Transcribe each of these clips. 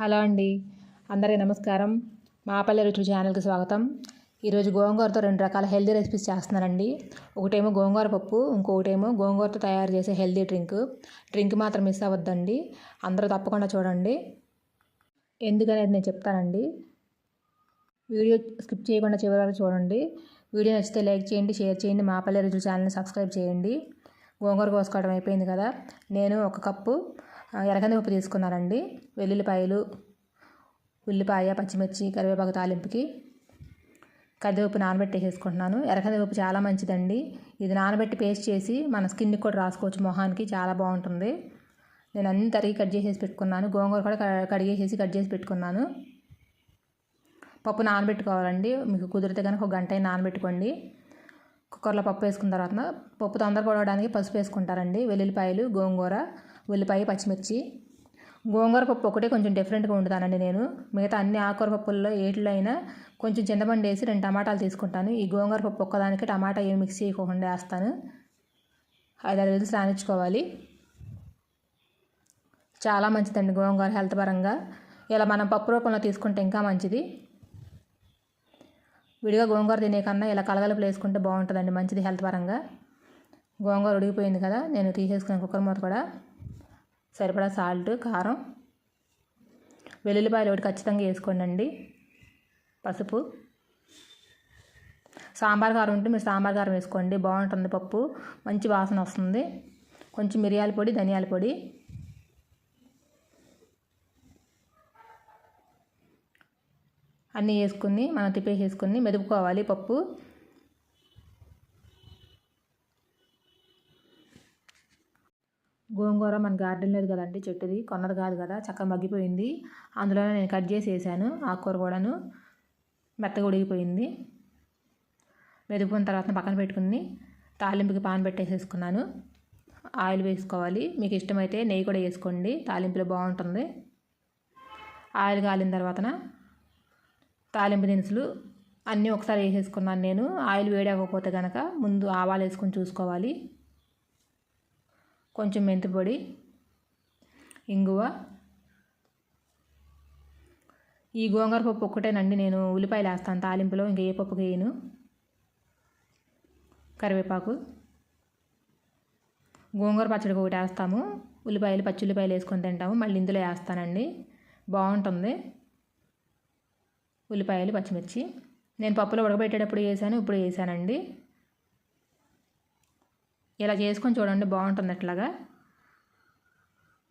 Hello అండి. అందరికీ నమస్కారం. మాపల్లె రుచులు ఛానల్కి స్వాగతం. ఈరోజు గోంగూరతో రెండు రకాల హెల్దీ రెసిపీస్ చేస్తున్నానండి. ఒకటేమో గోంగూర పప్పు ఇంకొకటేమో గోంగూరతో తయారు చేసే హెల్దీ డ్రింక్. డ్రింక్ మాత్రం మిస్ అవ్వద్దండి. అందరూ తప్పకుండా చూడండి. ఎందుకనేది నేను చెప్తానండి. వీడియో స్కిప్ చేయకుండా చివరి వరకు చూడండి. వీడియో నచ్చితే లైక్ చేయండి షేర్ చేయండి మాపల్లె రుచులు ఛానల్ని సబ్స్క్రైబ్ చేయండి. గోంగూర కోసుకోవడం అయిపోయింది కదా. నేను ఒక కప్పు ఎర్రగందిపప్పు తీసుకున్నానండి వెల్లుల్లిపాయలు ఉల్లిపాయ పచ్చిమిర్చి కరివేపాకు తాలింపుకి కందిపప్పు నానబెట్టేసేసుకుంటున్నాను. ఎర్రకందిపప్పు చాలా మంచిదండి. ఇది నానబెట్టి పేస్ట్ చేసి మన స్కిన్కి కూడా రాసుకోవచ్చు. మొహానికి చాలా బాగుంటుంది. నేను అన్ని తరిగి కట్ చేసేసి పెట్టుకున్నాను. గోంగూర కూడా కడిగేసేసి కట్ చేసి పెట్టుకున్నాను. పప్పు నానబెట్టుకోవాలండి. మీకు కుదిరితే కనుక ఒక గంట నానబెట్టుకోండి. కుక్కర్లో పప్పు వేసుకున్న తర్వాత పప్పు తొందర కొడవడానికి పసుపు వేసుకుంటారండి. వెల్లుల్లిపాయలు గోంగూర ఉల్లిపాయ పచ్చిమిర్చి. గోంగూర పప్పు ఒకటే కొంచెం డిఫరెంట్గా వండుతానండి నేను. మిగతా అన్ని ఆకుకూర పప్పుల్లో ఏట్లో అయినా కొంచెం చింతపండు వేసి రెండు టమాటాలు తీసుకుంటాను. ఈ గోంగూర పప్పు ఒక్కదానికి టమాటా ఏమి మిక్స్ చేయకుండా వేస్తాను. ఐదు ఐదు వెలుసు రానిచ్చుకోవాలి. చాలా మంచిదండి గోంగూర హెల్త్ పరంగా. ఇలా మనం పప్పు రూపంలో తీసుకుంటే ఇంకా మంచిది. విడిగా గోంగూర తినే కన్నా ఇలా కలగలుపులు వేసుకుంటే బాగుంటుందండి మంచిది హెల్త్ పరంగా. గోంగూర ఉడిగిపోయింది కదా నేను తీసేసుకున్నాను కుక్కర్ మూత కూడా. సరిపడా సాల్ట్ కారం వెల్లుల్లిపాయలు ఒకటి ఖచ్చితంగా వేసుకోండి పసుపు. సాంబార్ కారం ఉంటే మీరు సాంబార్ కారం వేసుకోండి. బాగుంటుంది పప్పు. మంచి వాసన వస్తుంది. కొంచెం మిరియాల పొడి ధనియాల పొడి. అన్నీ వేసుకుని మనం తిప్పేసేసుకుని మెదుపుకోవాలి పప్పు. గోంగూర మన గార్డెన్ లేదు కదండి చెట్టుది కొన్నది కాదు కదా చక్కగా మగ్గిపోయింది. అందులోనే నేను కట్ చేసి వేసాను ఆకుకూర కూడాను మెత్తగా ఉడిగిపోయింది మెదుపుకున్న తర్వాత పక్కన పెట్టుకుని తాలింపుకి పాన్ పెట్టేసేసుకున్నాను. ఆయిల్ వేసుకోవాలి. మీకు ఇష్టమైతే నెయ్యి కూడా వేసుకోండి తాలింపులో బాగుంటుంది. ఆయిల్ కాలిన తర్వాతన తాలింపు దినుసులు అన్నీ ఒకసారి వేసేసుకున్నాను నేను. ఆయిల్ వేడి అవ్వకపోతే కనుక ముందు ఆవాలు వేసుకొని చూసుకోవాలి. కొంచెం మెంతి పొడి ఇంగువ ఈ గోంగూర పప్పు ఒక్కటేనండి. నేను ఉల్లిపాయలు వేస్తాను తాలింపులో ఇంకా ఏ పప్పు వేయను. కరివేపాకు గోంగూర పచ్చడి ఒకటి వేస్తాము. ఉల్లిపాయలు పచ్చి ఉల్లిపాయలు వేసుకొని తింటాము. మళ్ళీ ఇందులో వేస్తానండి. బాగుంటుంది. ఉల్లిపాయలు పచ్చిమిర్చి. నేను పప్పులో ఉడకబెట్టేటప్పుడు వేసాను ఇప్పుడు వేసానండి. ఇలా చేసుకొని చూడండి బాగుంటుంది అట్లాగా.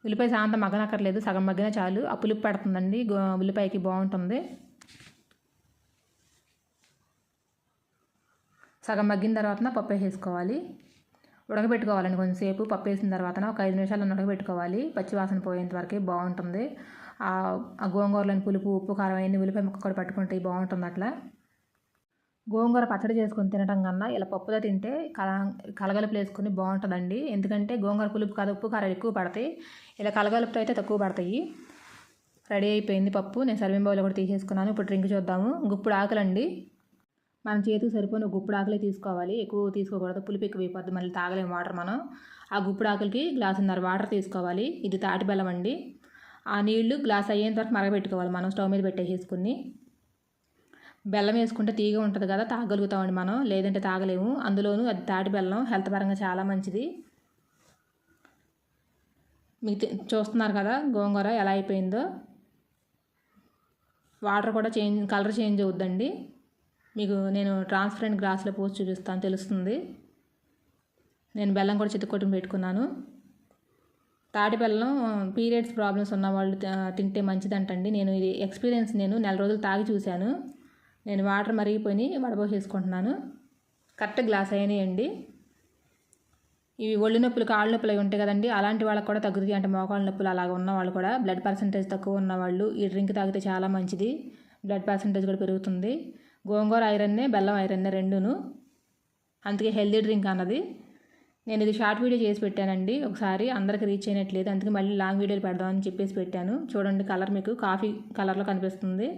ఉల్లిపాయ శాంతం మగ్గనక్కర్లేదు సగం మగ్గిన చాలు. ఆ పులుపు పడుతుందండి ఉల్లిపాయకి బాగుంటుంది. సగం మగ్గిన తర్వాత పప్పు వేసేసుకోవాలి. ఉడకబెట్టుకోవాలండి కొంచెంసేపు పప్పు వేసిన తర్వాత ఒక ఐదు నిమిషాలు ఉడకబెట్టుకోవాలి. పచ్చివాసన పోయేంత వరకు బాగుంటుంది. ఆ గోంగూరలోని పులుపు ఉప్పు కారం అయ్యి ఉల్లిపాయ ముక్క కూడా పట్టుకుంటే బాగుంటుంది అట్లా. గోంగూర పచ్చడి చేసుకొని తినడం కన్నా ఇలా పప్పులో తింటే కల కలగలుపులు వేసుకుని బాగుంటుందండి. ఎందుకంటే గోంగూర పులుపు కాదు ఉప్పు కారం ఎక్కువ పడతాయి. ఇలా కలగలుపుతో అయితే తక్కువ పడతాయి. రెడీ అయిపోయింది పప్పు. నేను సర్వింగ్ బౌల్ కూడా తీసేసుకున్నాను. ఇప్పుడు డ్రింక్ చూద్దాము. గుప్పుడు ఆకులండి. మన చేతికి సరిపోయిన గుప్పుడు ఆకులే తీసుకోవాలి. ఎక్కువ తీసుకోకూడదు. పులుపు ఎక్కువ అయిపోద్ది. మళ్ళీ తాగలేము వాటర్ మనం. ఆ గుప్పుడు ఆకులకి గ్లాసున్నర వాటర్ తీసుకోవాలి. ఇది తాటి బెల్లం అండి. ఆ నీళ్ళు గ్లాస్ అయ్యేంత వరకు మరగబెట్టుకోవాలి మనం స్టవ్ మీద పెట్టేసేసుకుని. బెల్లం వేసుకుంటే తీగ ఉంటుంది కదా తాగలుగుతామండి మనం. లేదంటే తాగలేము. అందులోనూ అది తాటి బెల్లం హెల్త్ పరంగా చాలా మంచిది. మీకు చూస్తున్నారు కదా గోంగూర ఎలా అయిపోయిందో? వాటర్ కూడా చేంజ్ కలర్ చేంజ్ అవుద్దండి. మీకు నేను ట్రాన్స్పరెంట్ గ్లాస్లో పోసి చూపిస్తాను తెలుస్తుంది. నేను బెల్లం కూడా చితుక్కొట్టుకు పెట్టుకున్నాను. తాటి బెల్లం పీరియడ్స్ ప్రాబ్లమ్స్ ఉన్న వాళ్ళు తింటే మంచిదంటండి. నేను ఇది ఎక్స్పీరియన్స్ నేను నెల రోజులు తాగి చూశాను. నేను వాటర్ మరిగిపోయి వడబోసేసుకుంటున్నాను కరెక్ట్ గ్లాస్ అయినాయండి. ఇవి ఒళ్ళు నొప్పులు కాళ్ళ నొప్పులు అవి ఉంటాయి కదండి. అలాంటి వాళ్ళకి కూడా తగ్గుతుంది అంటే మోకాళ్ళ నొప్పులు అలాగ ఉన్న వాళ్ళు కూడా. బ్లడ్ పర్సంటేజ్ తక్కువ ఉన్న వాళ్ళు ఈ డ్రింక్ తాగితే చాలా మంచిది. బ్లడ్ పర్సంటేజ్ కూడా పెరుగుతుంది. గోంగూర ఐరన్నే బెల్లం ఐరన్నే రెండును. అందుకే హెల్దీ డ్రింక్ అన్నది. నేను ఇది షార్ట్ వీడియో చేసి పెట్టానండి. ఒకసారి అందరికి రీచ్ అయినట్లేదు. అందుకే మళ్ళీ లాంగ్ వీడియోలు పెడదామని చెప్పేసి పెట్టాను. చూడండి కలర్ మీకు. కాఫీ కలర్లో కనిపిస్తుంది.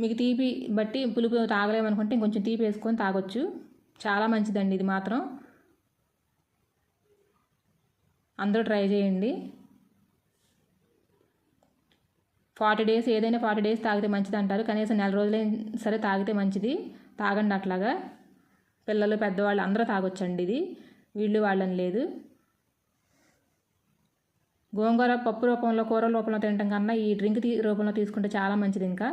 మీకు తీపి బట్టి పులుపు తాగలేమనుకుంటే ఇంకొంచెం తీపి వేసుకొని తాగొచ్చు. చాలా మంచిదండి ఇది మాత్రం. అందరూ ట్రై చేయండి. ఫార్టీ డేస్ ఏదైనా ఫార్టీ డేస్ తాగితే మంచిది అంటారు కనీసం నెల రోజులైనా సరే తాగితే మంచిది. తాగండి అట్లాగా. పిల్లలు పెద్దవాళ్ళు అందరూ తాగొచ్చండి ఇది. వీళ్ళు వాళ్ళని లేదు. గోంగూర పప్పు రూపంలో కూర రూపంలో తినటం కన్నా ఈ డ్రింక్ తీ రూపంలో తీసుకుంటే చాలా మంచిది ఇంకా.